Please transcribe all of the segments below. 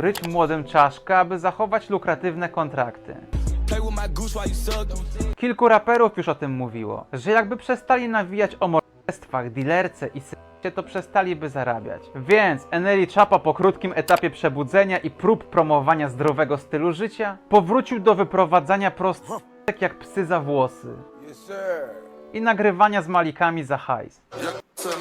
ryć młodym czaszkę, aby zachować lukratywne kontrakty. Kilku raperów już o tym mówiło, że jakby przestali nawijać o morderstwach, dealerce i seksie, to przestaliby zarabiać. Więc Eneli Chapa po krótkim etapie przebudzenia i prób promowania zdrowego stylu życia powrócił do wyprowadzania prostek jak psy za włosy i nagrywania z malikami za hajs.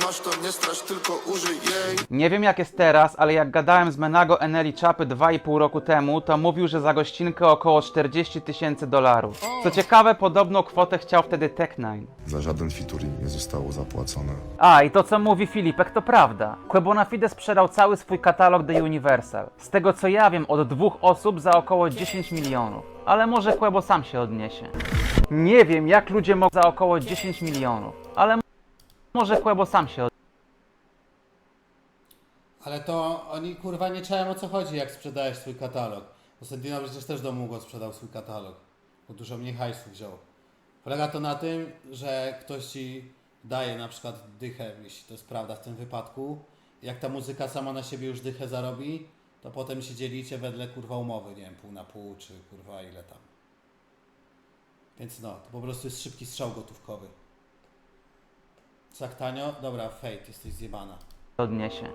Masz, to nie strasz, tylko użyj jej. Nie wiem jak jest teraz, ale jak gadałem z Menago Eneli Chapy 2,5 roku temu, to mówił, że za gościnkę około 40 tysięcy dolarów. Co ciekawe, podobną kwotę chciał wtedy Tech9. Za żaden featuring nie zostało zapłacone. A, i to co mówi Filipek to prawda. Quebonafide sprzedał cały swój katalog The Universal. Z tego co ja wiem, od dwóch osób za około 10 milionów. Ale może Quebo sam się odniesie. Nie wiem, jak ludzie mogą za około 10 milionów. Ale może Quebo sam się odniesie. Ale to oni kurwa nie czają o co chodzi, jak sprzedajesz swój katalog. Sendino przecież też do Mugo sprzedał swój katalog. Bo dużo mniej hajsu wziął. Polega to na tym, że ktoś ci daje na przykład dychę, jeśli to jest prawda w tym wypadku. Jak ta muzyka sama na siebie już dychę zarobi, to potem się dzielicie wedle kurwa umowy, nie wiem, pół na pół, czy kurwa ile tam. Więc no, to po prostu jest szybki strzał gotówkowy. Tak tanio? Dobra, fate, jesteś zjebana. odniesie.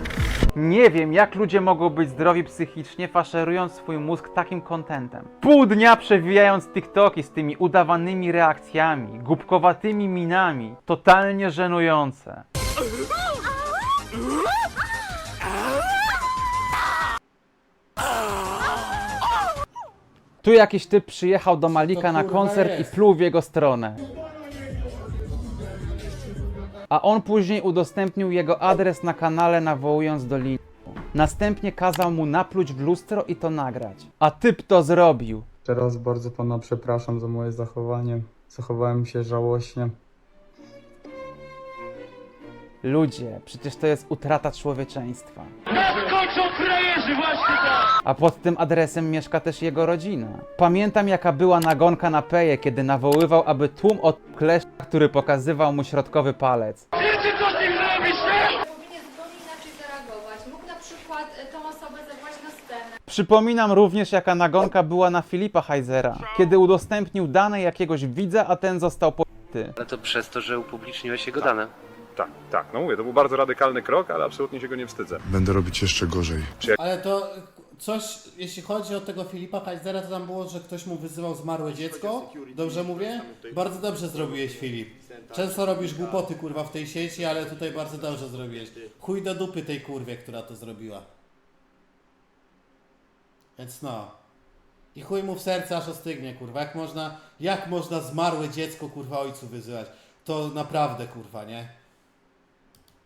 Nie wiem, jak ludzie mogą być zdrowi psychicznie, faszerując swój mózg takim kontentem. Pół dnia przewijając TikToki z tymi udawanymi reakcjami, głupkowatymi minami, totalnie żenujące. Tu jakiś typ przyjechał do Malika To na kurwa koncert jest. i pluł w jego stronę. A on później udostępnił jego adres na kanale nawołując do linku. Następnie kazał mu napluć w lustro i to nagrać. A typ to zrobił. Teraz bardzo pana przepraszam za moje zachowanie. Zachowałem się żałośnie. Ludzie, przecież to jest utrata człowieczeństwa. A pod tym adresem mieszka też jego rodzina. Pamiętam jaka była nagonka na Peje, kiedy nawoływał, aby tłum od kleszcza, który pokazywał mu środkowy palec. powinien zupełnie inaczej zareagować. Mógł na przykład e, tą osobę zawołać na scenę. Przypominam również jaka nagonka była na Filipa Heizera, kiedy udostępnił dane jakiegoś widza, a ten został pobity. Ale to przez to, że upubliczniłeś jego dane. Tak, tak, no mówię, to był bardzo radykalny krok, ale absolutnie się go nie wstydzę. Będę robić jeszcze gorzej. Ale to coś, jeśli chodzi o tego Filipa Kaisera, to tam było, że ktoś mu wyzywał zmarłe dziecko. Dobrze mówię? Bardzo dobrze zrobiłeś, Filip. Często robisz głupoty, kurwa, w tej sieci, ale tutaj bardzo dobrze zrobiłeś. Chuj do dupy tej kurwie, która to zrobiła. Więc no. I chuj mu w serce aż ostygnie, kurwa. Jak można, jak można zmarłe dziecko, kurwa, ojcu wyzywać? To naprawdę, kurwa, nie?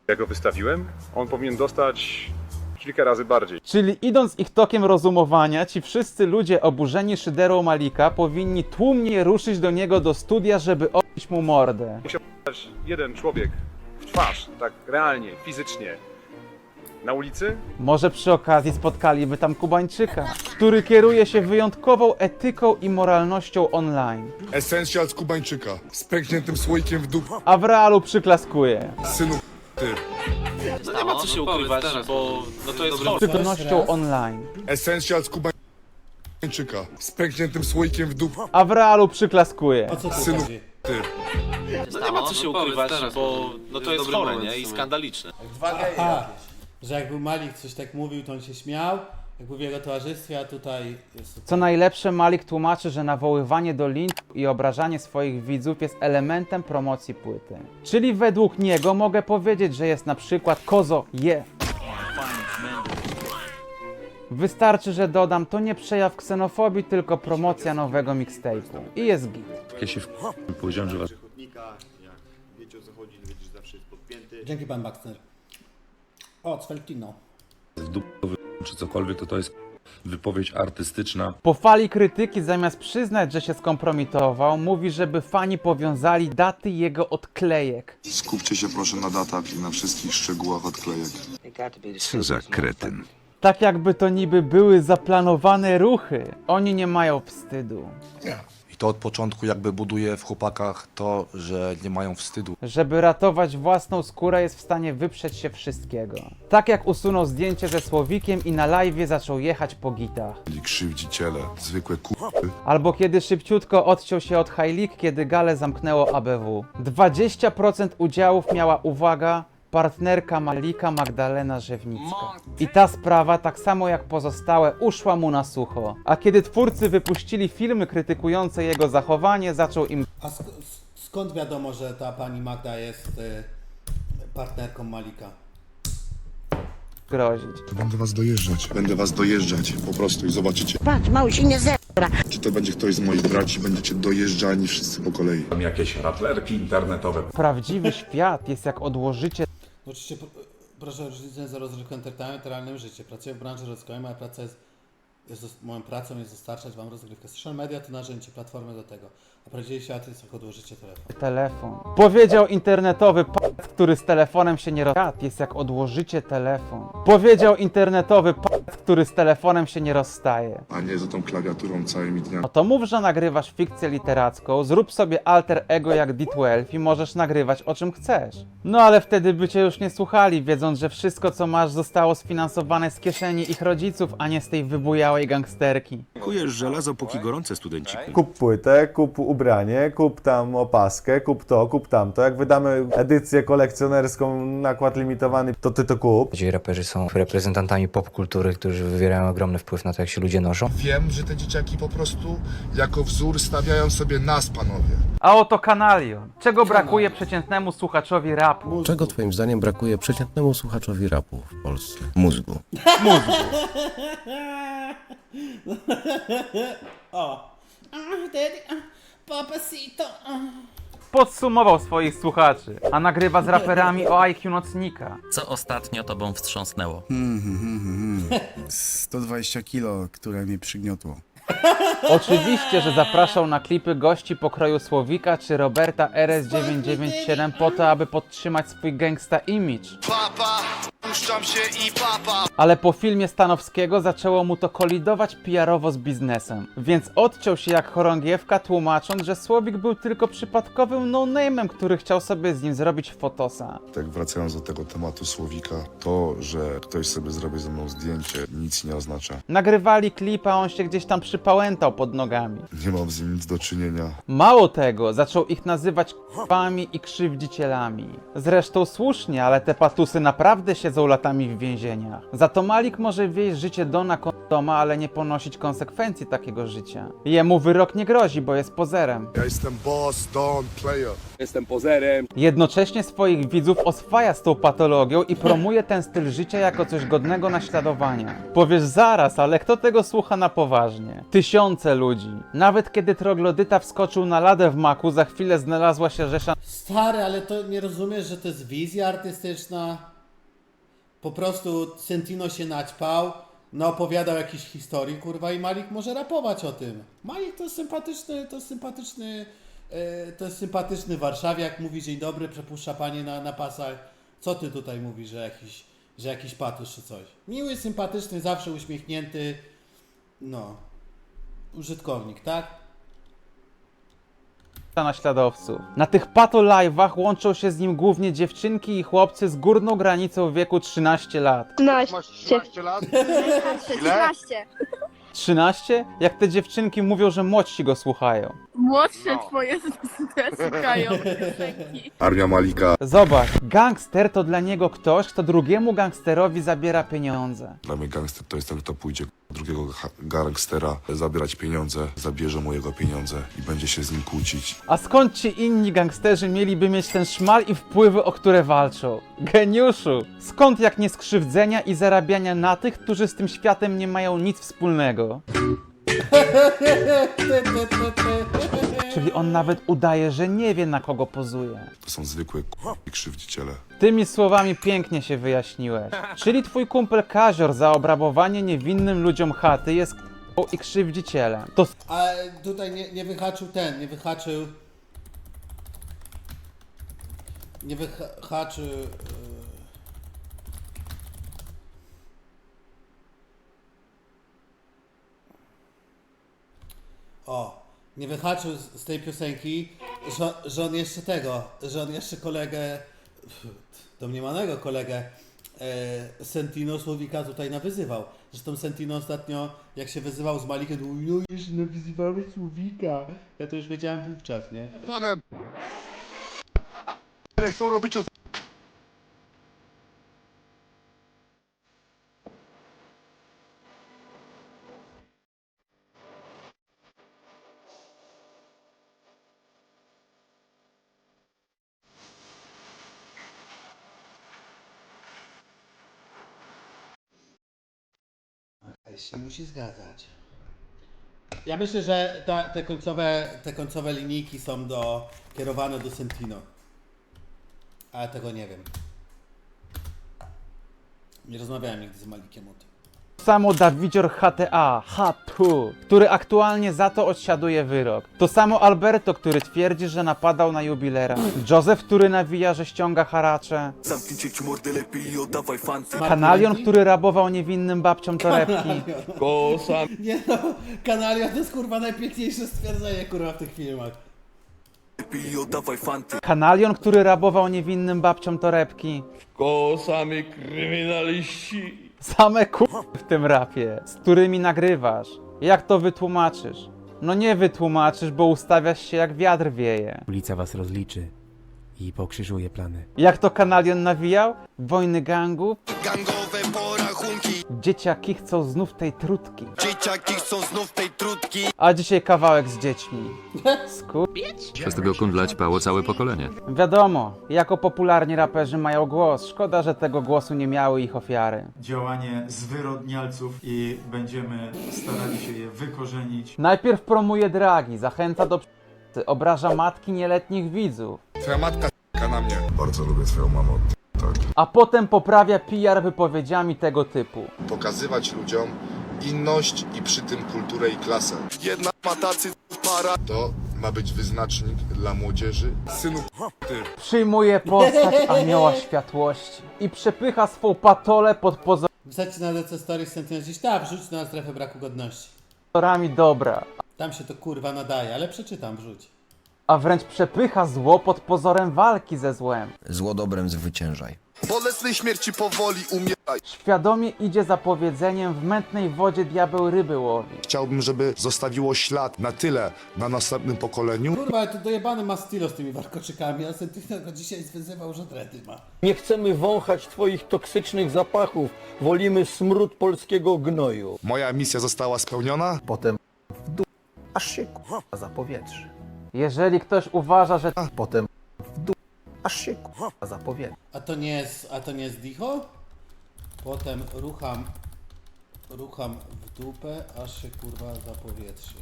Jak go wystawiłem, on powinien dostać kilka razy bardziej. Czyli idąc ich tokiem rozumowania, ci wszyscy ludzie oburzeni szyderą Malika powinni tłumnie ruszyć do niego do studia, żeby obić mu mordę. Musiał dać jeden człowiek w twarz, tak realnie, fizycznie, na ulicy, Może przy okazji spotkaliby tam Kubańczyka, który kieruje się wyjątkową etyką i moralnością online, Essential z Kubańczyka. Z pękniętym słoikiem w dup. a w realu przyklaskuje. Synu. No nie ma co się ukrywać, bo no to jest chore. Przytomnością online, Essential z Kubańczyka. Z pękniętym słoikiem w dup. a w realu przyklaskuje. O co tu Synu. chodzi? Ty. No nie ma co się ukrywać, bo no to jest chore, nie? I skandaliczne. Aha, że jak był Malik coś tak mówił, to on się śmiał, jak był w jego towarzystwie, a tutaj jest... Co najlepsze, Malik tłumaczy, że nawoływanie do linczów i obrażanie swoich widzów jest elementem promocji płyty. Czyli według niego mogę powiedzieć, że jest na przykład kozo je. Wystarczy, że dodam, to nie przejaw ksenofobii, tylko promocja nowego mixtape'u. I jest git. Ja się w... powiedziałem, że was Dzięki pan Baxter. O, w dupę czy cokolwiek, to to jest wypowiedź artystyczna. Po fali krytyki, zamiast przyznać, że się skompromitował, mówi, żeby fani powiązali daty jego odklejek. Skupcie się proszę na datach i na wszystkich szczegółach odklejek. Co za kretyn. Tak jakby to niby były zaplanowane ruchy. Oni nie mają wstydu. I to od początku jakby buduje w chłopakach to, że nie mają wstydu. Żeby ratować własną skórę jest w stanie wyprzeć się wszystkiego. Tak jak usunął zdjęcie ze Słowikiem i na live zaczął jechać po gitach. Byli krzywdziciele, zwykłe ku... Albo kiedy szybciutko odciął się od High kiedy gale zamknęło ABW. 20% udziałów miała, uwaga, partnerka Malika Magdalena Żewnicka. I ta sprawa, tak samo jak pozostałe, uszła mu na sucho. A kiedy twórcy wypuścili filmy krytykujące jego zachowanie, zaczął im A sk- sk- skąd wiadomo, że ta pani Magda jest y, partnerką Malika? grozić. Będę was dojeżdżać. Będę was dojeżdżać po prostu i zobaczycie. Patrz, mały się nie ze... Czy to będzie ktoś z moich braci, będziecie dojeżdżani wszyscy po kolei. Tam jakieś raplerki internetowe. Prawdziwy świat jest jak odłożycie No Oczywiście p- proszę różnicę z rozrywką realnym życie. Pracuję w branży rozwojowej, moja praca jest, jest moją pracą jest dostarczać Wam rozgrywkę. Social media to narzędzie, platformy do tego. A prawdziwy świat jest jak odłożycie telefon. telefon. Powiedział internetowy p***, który z telefonem się nie rozstaje. Jest jak odłożycie telefon. Powiedział internetowy p***, który z telefonem się nie rozstaje. A nie za tą klawiaturą całymi dniami. No to mów, że nagrywasz fikcję literacką, zrób sobie alter ego jak D12 i możesz nagrywać o czym chcesz. No ale wtedy by cię już nie słuchali, wiedząc, że wszystko co masz zostało sfinansowane z kieszeni ich rodziców, a nie z tej wybujałej gangsterki. Kujesz żelazo póki gorące studenci. Kup płytę, kup ubranie, kup tam opaskę, kup to, kup tamto. Jak wydamy edycję kolekcjonerską, nakład limitowany, to ty to kup. Ci raperzy są reprezentantami popkultury, którzy wywierają ogromny wpływ na to, jak się ludzie noszą. Wiem, że te dzieciaki po prostu jako wzór stawiają sobie nas, panowie. A oto kanalion. Czego brakuje przeciętnemu słuchaczowi rapu? Czego twoim zdaniem brakuje przeciętnemu słuchaczowi rapu w Polsce? Mózgu. O! Papacito! Podsumował swoich słuchaczy, a nagrywa z raperami o IQ nocnika. Co ostatnio tobą wstrząsnęło? 120 kilo, które mi przygniotło. Oczywiście, że zapraszał na klipy gości pokroju Słowika czy Roberta RS997 po to, aby podtrzymać swój gangsta image. Papa, puszczam się i papa Ale po filmie Stanowskiego zaczęło mu to kolidować PR-owo z biznesem. Więc odciął się jak chorągiewka, tłumacząc, że Słowik był tylko przypadkowym no-name'em, który chciał sobie z nim zrobić fotosa. Tak wracając do tego tematu Słowika, to, że ktoś sobie zrobi ze mną zdjęcie, nic nie oznacza. Nagrywali klip, a on się gdzieś tam przypałętał pod nogami. Nie mam z nim nic do czynienia. Mało tego, zaczął ich nazywać k***ami i krzywdzicielami. Zresztą słusznie, ale te patusy naprawdę siedzą latami w więzieniach. Za to Malik może wieść życie Dona Kondoma, ale nie ponosić konsekwencji takiego życia. Jemu wyrok nie grozi, bo jest pozerem. Ja jestem boss, don, player. Jestem pozerem. Jednocześnie swoich widzów oswaja z tą patologią i promuje ten styl życia jako coś godnego naśladowania. Powiesz zaraz, ale kto tego słucha na poważnie? Tysiące ludzi. Nawet kiedy troglodyta wskoczył na ladę w maku, za chwilę znalazła się rzesza Stary, ale to nie rozumiesz, że to jest wizja artystyczna? Po prostu Sentino się naćpał, naopowiadał jakiejś historii, kurwa, i Malik może rapować o tym. Malik to jest sympatyczny, to jest sympatyczny, e, to jest sympatyczny warszawiak, mówi dzień dobry, przepuszcza panie na, na pasach. Co ty tutaj mówisz, że jakiś, że jakiś patusz czy coś? Miły, sympatyczny, zawsze uśmiechnięty, no, użytkownik, tak? naśladowców. Na tych pato live'ach łączą się z nim głównie dziewczynki i chłopcy z górną granicą wieku 13 lat. 13 lat? 13. 13? Jak te dziewczynki mówią, że młodsi go słuchają. Młodsze twoje słuchają. Armia Malika. Zobacz, gangster to dla niego ktoś, kto drugiemu gangsterowi zabiera pieniądze. Dla mnie gangster to jest ten, kto pójdzie drugiego gangstera zabierać pieniądze, zabierze mu jego pieniądze i będzie się z nim kłócić. A skąd ci inni gangsterzy mieliby mieć ten szmal i wpływy, o które walczą? Geniuszu! Skąd jak nie skrzywdzenia i zarabiania na tych, którzy z tym światem nie mają nic wspólnego? Czyli on nawet udaje, że nie wie na kogo pozuje. To są zwykłe k- krzywdziciele. Tymi słowami pięknie się wyjaśniłeś. Czyli twój kumpel Kazior za obrabowanie niewinnym ludziom chaty jest k***ą i krzywdzicielem. To A tutaj nie, nie wyhaczył ten, nie wyhaczył. Nie wyhaczył. Yy... O, nie wyhaczył z, tej piosenki, że, że on jeszcze tego, że on jeszcze kolegę, domniemanego kolegę e, Sentino Słowika tutaj nawyzywał. Zresztą Sentino ostatnio, jak się wyzywał z Malikiem, to mówił, no jeszcze nawyzywałeś Słowika. Ja to już wiedziałem wówczas, nie? Panem. Chcą robić się musi zgadzać. Ja myślę, że ta, te, końcowe, te końcowe linijki są do, kierowane do Sentino. Ale tego nie wiem. Nie rozmawiałem nigdy z Malikiem o tym. Samo Dawidzior HTA, H2, który aktualnie za to odsiaduje wyrok. To samo Alberto, który twierdzi, że napadał na jubilera. Józef, który nawija, że ściąga haracze. Kanalion, który rabował niewinnym babciom torebki. Nie no, Kanalia to jest kurwa najpiękniejsze stwierdzenie kurwa w tych filmach. Kanalion, który rabował niewinnym babciom torebki. Kosami kryminaliści. Same kur... w tym rapie, z którymi nagrywasz. Jak to wytłumaczysz? No nie wytłumaczysz, bo ustawiasz się jak wiatr wieje. Ulica was rozliczy i pokrzyżuje plany. Jak to Kanalion nawijał? Wojny gangów? gangowe porachunki. Dzieciaki chcą znów tej trutki. Dzieciaki chcą znów tej trutki. A dzisiaj kawałek z dziećmi. Skur... Przez tego kundla ćpało całe pokolenie. Wiadomo, jako popularni raperzy mają głos. Szkoda, że tego głosu nie miały ich ofiary. Działanie zwyrodnialców i będziemy starali się je wykorzenić. Najpierw promuje dragi, zachęca do p***y, obraża matki nieletnich widzów. Twoja matka na mnie. Bardzo lubię twoją mamę. A potem poprawia PR wypowiedziami tego typu. Pokazywać ludziom inność i przy tym kulturę i klasę. Jedna ma tacy para. To ma być wyznacznik dla młodzieży. Synu ty. Przyjmuje postać anioła światłości i przepycha swą patolę pod Wystarczy na DC Stories Sentino gdzieś tam, wrzuć na strefę braku godności. pozorami dobra, Tam się to kurwa nadaje, ale przeczytam, wrzuć. A wręcz przepycha zło pod pozorem walki ze złem. Zło dobrem zwyciężaj. Bolesnej śmierci powoli umieraj. Świadomie idzie za powiedzeniem, w mętnej wodzie diabeł ryby łowi. Chciałbym, żeby zostawiło ślad na tyle na następnym pokoleniu, Kurwa, ale to dojebany ma stylo z tymi warkoczykami, a Sentino go dzisiaj zwyzywał, że dredy ma. Nie chcemy wąchać twoich toksycznych zapachów. Wolimy smród polskiego gnoju. Moja misja została spełniona. Potem w dół, aż się k***a zapowietrzy. Jeżeli ktoś uważa, że Potem w dół, aż się k***a zapowietrzy. A to nie jest, a to nie jest dicho? Potem rucham, rucham w dupę, aż się kurwa zapowietrzy.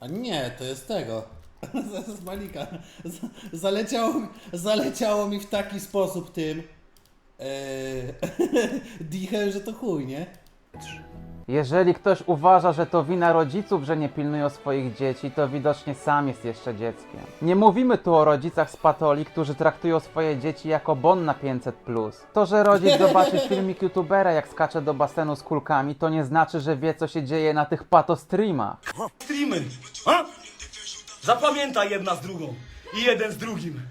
A nie, to jest tego. Z Malika. Z- Zaleciało, mi- zaleciało mi w taki sposób tym yy, dichem, że to chuj, nie? Jeżeli ktoś uważa, że to wina rodziców, że nie pilnują swoich dzieci, to widocznie sam jest jeszcze dzieckiem. Nie mówimy tu o rodzicach z patoli, którzy traktują swoje dzieci jako bon na 500+. To, że rodzic zobaczy filmik youtubera, jak skacze do basenu z kulkami, to nie znaczy, że wie, co się dzieje na tych patostreamach. Streamy! A? Zapamiętaj jedna z drugą i jeden z drugim.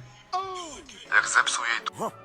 Jak zepsuł jej d-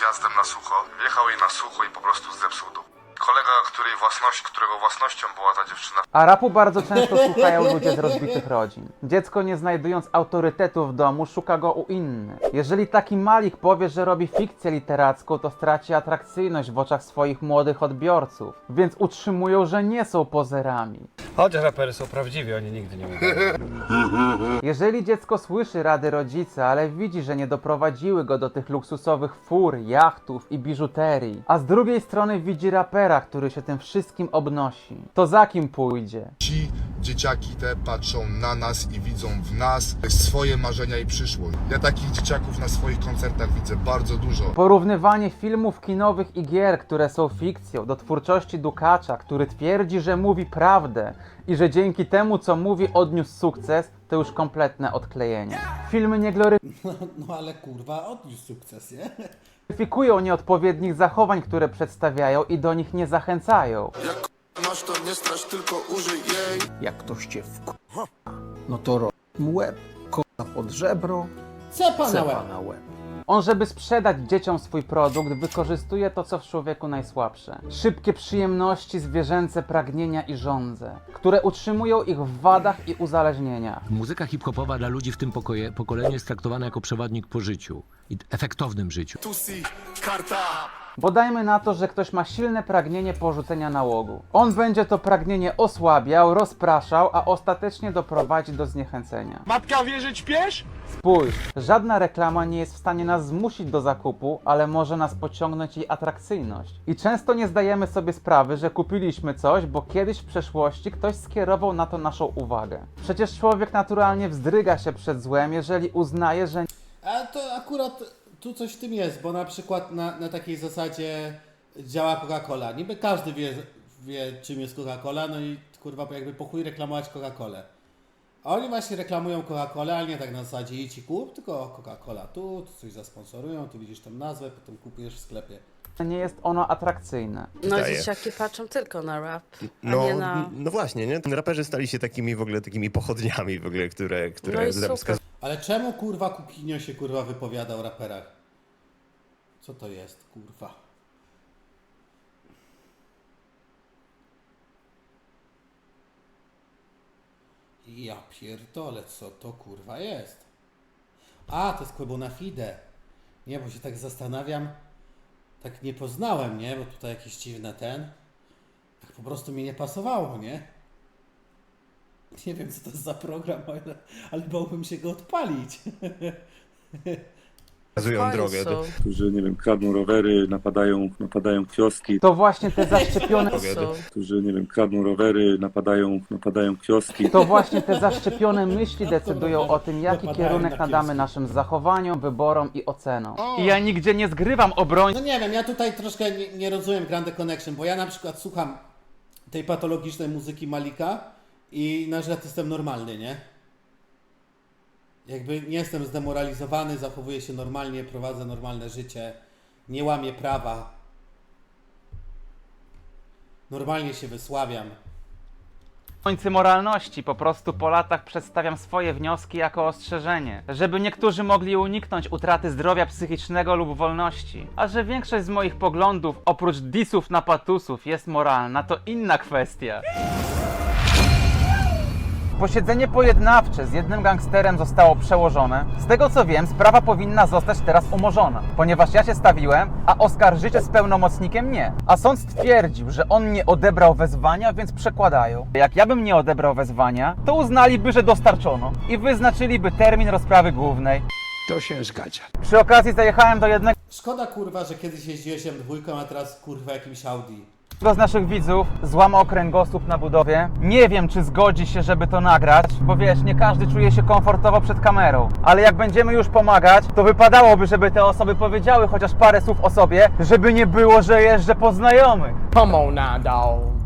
wjazdem na sucho, wjechał jej na sucho i po prostu zepsuł dół. Kolega, której własność, którego własnością była ta dziewczyna, A rapu bardzo często słuchają ludzie z rozbitych rodzin. Dziecko nie znajdując autorytetu w domu, szuka go u innych. Jeżeli taki Malik powie, że robi fikcję literacką, to straci atrakcyjność w oczach swoich młodych odbiorców, więc utrzymują, że nie są pozerami. Choć rapery są prawdziwi, oni nigdy nie mówią. Jeżeli dziecko słyszy rady rodzica, ale widzi, że nie doprowadziły go do tych luksusowych fur, jachtów i biżuterii, a z drugiej strony widzi rapera, który się tym wszystkim obnosi, to za kim pójdzie? ci dzieciaki te patrzą na nas i widzą w nas swoje marzenia i przyszłość. Ja takich dzieciaków na swoich koncertach widzę bardzo dużo. Porównywanie filmów kinowych i gier, które są fikcją, do twórczości Dukacza, który twierdzi, że mówi prawdę i że dzięki temu, co mówi, odniósł sukces, to już kompletne odklejenie. Filmy nie No, no ale kurwa, odniósł sukces, nie? Gloryfikują nieodpowiednich zachowań, które przedstawiają i do nich nie zachęcają. Masz to nie strasz, tylko użyj jej Jak ktoś cię w no to rob mu łeb, kosa pod żebro, Cepa na cepa łeb. On, żeby sprzedać dzieciom swój produkt, wykorzystuje to, co w człowieku najsłabsze. Szybkie przyjemności, zwierzęce pragnienia i żądze, które utrzymują ich w wadach i uzależnieniach. Muzyka hip-hopowa dla ludzi w tym pokoje, pokoleniu jest traktowana jako przewodnik po życiu i efektownym życiu. Tusi, karta Bo dajmy na to, że ktoś ma silne pragnienie porzucenia nałogu. On będzie to pragnienie osłabiał, rozpraszał, a ostatecznie doprowadzi do zniechęcenia. Matka wie, że śpiesz? Spójrz, żadna reklama nie jest w stanie nas zmusić do zakupu, ale może nas pociągnąć jej atrakcyjność. I często nie zdajemy sobie sprawy, że kupiliśmy coś, bo kiedyś w przeszłości ktoś skierował na to naszą uwagę. Przecież człowiek naturalnie wzdryga się przed złem, jeżeli uznaje, że A to akurat tu coś w tym jest, bo na przykład na, na takiej zasadzie działa Coca-Cola. Niby każdy wie, wie czym jest Coca-Cola, no i kurwa jakby po chuj reklamować Coca-Colę. A oni właśnie reklamują Coca-Colę, ale nie tak na zasadzie idź i kup, tylko Coca-Cola tu, tu coś zasponsorują, tu widzisz tą nazwę, potem kupujesz w sklepie. nie jest ono atrakcyjne. No dzieciaki patrzą tylko na rap, a No, nie na... no właśnie, nie? Raperzy stali się takimi w ogóle takimi pochodniami w ogóle, które, które No i super. Ale czemu kurwa Kukinio się kurwa wypowiada o raperach? Co to jest kurwa? Ja pierdolę, co to kurwa jest? A, to jest Quebona Fide. Nie, bo się tak zastanawiam. Tak nie poznałem, nie? Bo tutaj jakieś dziwne ten. Tak po prostu mi nie pasowało, nie? Nie wiem, co to jest za program, ale, ale bałbym się go odpalić. Wskazują drogę. Którzy, nie wiem, kradną rowery, napadają, napadają kioski, To właśnie te zaszczepione którzy, nie wiem, kradną rowery, napadają, napadają kioski. To właśnie te zaszczepione myśli decydują o tym, jaki kierunek na nadamy naszym zachowaniom, wyborom i ocenom. I ja nigdzie nie zgrywam obroń. No nie wiem, ja tutaj troszkę nie, nie rozumiem Grande Connection, bo ja na przykład słucham tej patologicznej muzyki Malika i na przykład jestem normalny, nie? Jakby nie jestem zdemoralizowany, zachowuję się normalnie, prowadzę normalne życie, nie łamię prawa. Normalnie się wysławiam. końcy moralności, po prostu po latach przedstawiam swoje wnioski jako ostrzeżenie, żeby niektórzy mogli uniknąć utraty zdrowia psychicznego lub wolności. A że większość z moich poglądów, oprócz disów na patusów, jest moralna, to inna kwestia. Posiedzenie pojednawcze z jednym gangsterem zostało przełożone. Z tego co wiem, sprawa powinna zostać teraz umorzona, ponieważ ja się stawiłem, a oskarżyciel z pełnomocnikiem nie. A sąd stwierdził, że on nie odebrał wezwania, więc przekładają. Jak ja bym nie odebrał wezwania, to uznaliby, że dostarczono i wyznaczyliby termin rozprawy głównej. To się zgadza. Przy okazji zajechałem do jednego Szkoda kurwa, że kiedyś jeździłeś M2, a teraz kurwa jakimś Audi. Z naszych widzów złamał kręgosłup na budowie. Nie wiem, czy zgodzi się, żeby to nagrać, bo wiesz, nie każdy czuje się komfortowo przed kamerą. Ale jak będziemy już pomagać, to wypadałoby, żeby te osoby powiedziały chociaż parę słów o sobie, żeby nie było, że jeżdżę po znajomych.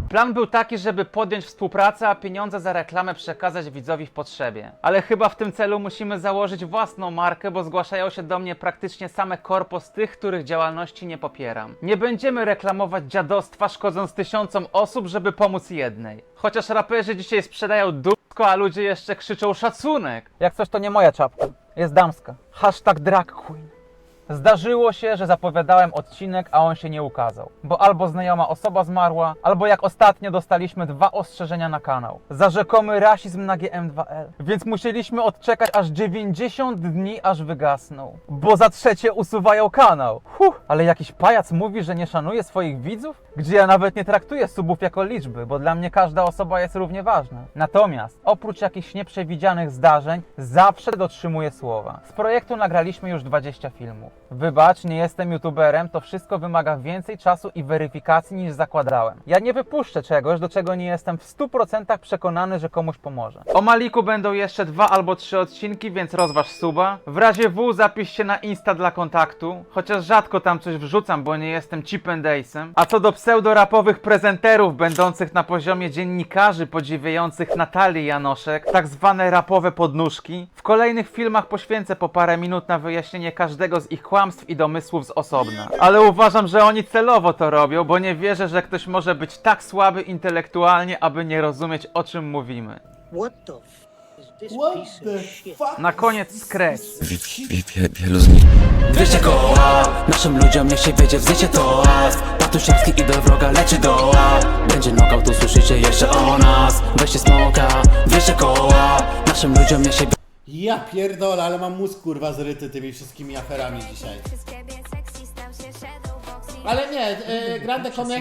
Plan był taki, żeby podjąć współpracę, a pieniądze za reklamę przekazać widzowi w potrzebie. Ale chyba w tym celu musimy założyć własną markę, bo zgłaszają się do mnie praktycznie same korpo z tych, których działalności nie popieram. Nie będziemy reklamować dziadostwa szkodząc tysiącom osób, żeby pomóc jednej. Chociaż raperzy dzisiaj sprzedają dupko, a ludzie jeszcze krzyczą szacunek. Jak coś to nie moja czapka, jest damska. Hashtag drag queen. Zdarzyło się, że zapowiadałem odcinek, a on się nie ukazał. Bo albo znajoma osoba zmarła, albo jak ostatnio dostaliśmy dwa ostrzeżenia na kanał. Za rzekomy rasizm na GM2L. Więc musieliśmy odczekać aż 90 dni, aż wygasnął. Bo za trzecie usuwają kanał. Huh, ale jakiś pajac mówi, że nie szanuje swoich widzów? Gdzie ja nawet nie traktuję subów jako liczby, bo dla mnie każda osoba jest równie ważna. Natomiast, oprócz jakichś nieprzewidzianych zdarzeń, zawsze dotrzymuję słowa. Z projektu nagraliśmy już 20 filmów. Wybacz, nie jestem youtuberem, to wszystko wymaga więcej czasu i weryfikacji niż zakładałem. Ja nie wypuszczę czegoś, do czego nie jestem w 100% przekonany, że komuś pomoże. O Maliku będą jeszcze dwa albo trzy odcinki, więc rozważ suba. W razie W zapisz się na Insta dla kontaktu, chociaż rzadko tam coś wrzucam, bo nie jestem Chip and Ace'em. A co do pseudorapowych prezenterów będących na poziomie dziennikarzy podziwiających Natalię Janoszek, tak zwane rapowe podnóżki, w kolejnych filmach poświęcę po parę minut na wyjaśnienie każdego z ich kłamstw i domysłów z osobna. Ale uważam, że oni celowo to robią, bo nie wierzę, że ktoś może być tak słaby intelektualnie, aby nie rozumieć o czym mówimy. What the fuck? Na koniec skres. Wielu z nich 200 koła, naszym ludziom niech się wiedzie, wzycie to as Patusiarski idę wroga, leczy doła Będzie knockout, tu słyszycie jeszcze o nas Weźcie smoka, 200 koła, naszym ludziom niech się Ja pierdolę, ale mam mózg kurwa zryty tymi wszystkimi aferami dzisiaj. Ale nie, e, Grande Comedy